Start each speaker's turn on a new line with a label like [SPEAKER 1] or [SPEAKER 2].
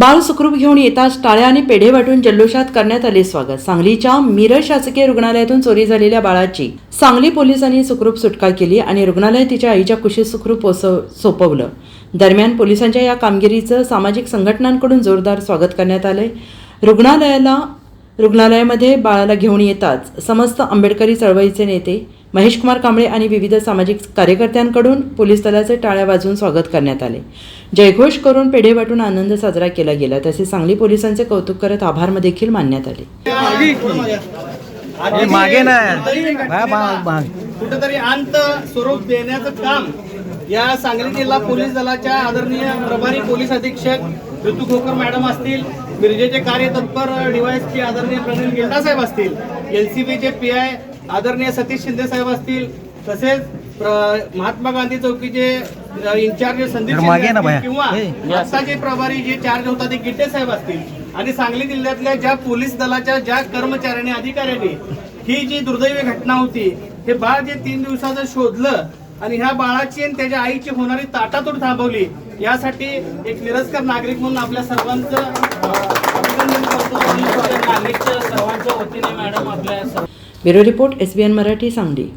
[SPEAKER 1] बाळ सुखरूप घेऊन येताच टाळ्या आणि पेढे वाटून जल्लोषात करण्यात आले स्वागत. सांगलीच्या मिरज शासकीय रुग्णालयातून चोरी झालेल्या बाळाची सांगली पोलिसांनी सुखरूप सुटका केली आणि रुग्णालय तिच्या आईच्या कुशीत सुखरूप सोपवलं. दरम्यान पोलिसांच्या या कामगिरीचं सामाजिक संघटनांकडून जोरदार स्वागत करण्यात आलंय. रुग्णालयाला रुग्णालयामध्ये बाळाला घेऊन येताच समस्त आंबेडकरी चळवळीचे नेते महेशकुमार कांबळे आणि विविध सामाजिक कार्यकर्त्यांकडून पोलीस दलाचे टाळ्या वाजवून स्वागत करण्यात आले. जयघोष करून पेढे वाटून आनंद साजरा केला गेला तसेच सांगली पोलिसांचे कौतुक करत आभार देखील मानण्यात आले.
[SPEAKER 2] हे मागे.
[SPEAKER 3] कुठेतरी अंत स्वरूप देण्याचं काम या सांगली जिल्हा पोलीस दलाच्या आदरणीय प्रभारी पोलीस अधीक्षक ऋतू खोकर मॅडम असतील मिरजेचे कार्यतत्पर डीवायएसपी आदरणीय प्रवीण गिल्डा साहेब असतील एलसीबीचे पी आय आदरणीय सतीश शिंदे साहेब असतील तसेच महात्मा गांधी चौकीचे अ, इंचार्ज संदीप. किंवा. आत्ताचे प्रभारी जे चार्ज होता ते गिड्डे साहेब असतील आणि सांगली जिल्ह्यातल्या ज्या पोलीस दलाच्या ज्या कर्मचाऱ्यांनी अधिकाऱ्यांनी ही जी दुर्दैवी घटना होती हे बाळ जे तीन दिवसाचं शोधलं आणि ह्या बाळाची आणि त्याच्या आईची होणारी ताटातूट थांबवली यासाठी एक निरस्कर नागरिक म्हणून आपल्या सर्वांचं अभिनंदन करतो.
[SPEAKER 4] नागरिकच्या सर्वांच्या वतीने मॅडम आपल्या
[SPEAKER 1] bureau report SBN Marathi Sangli.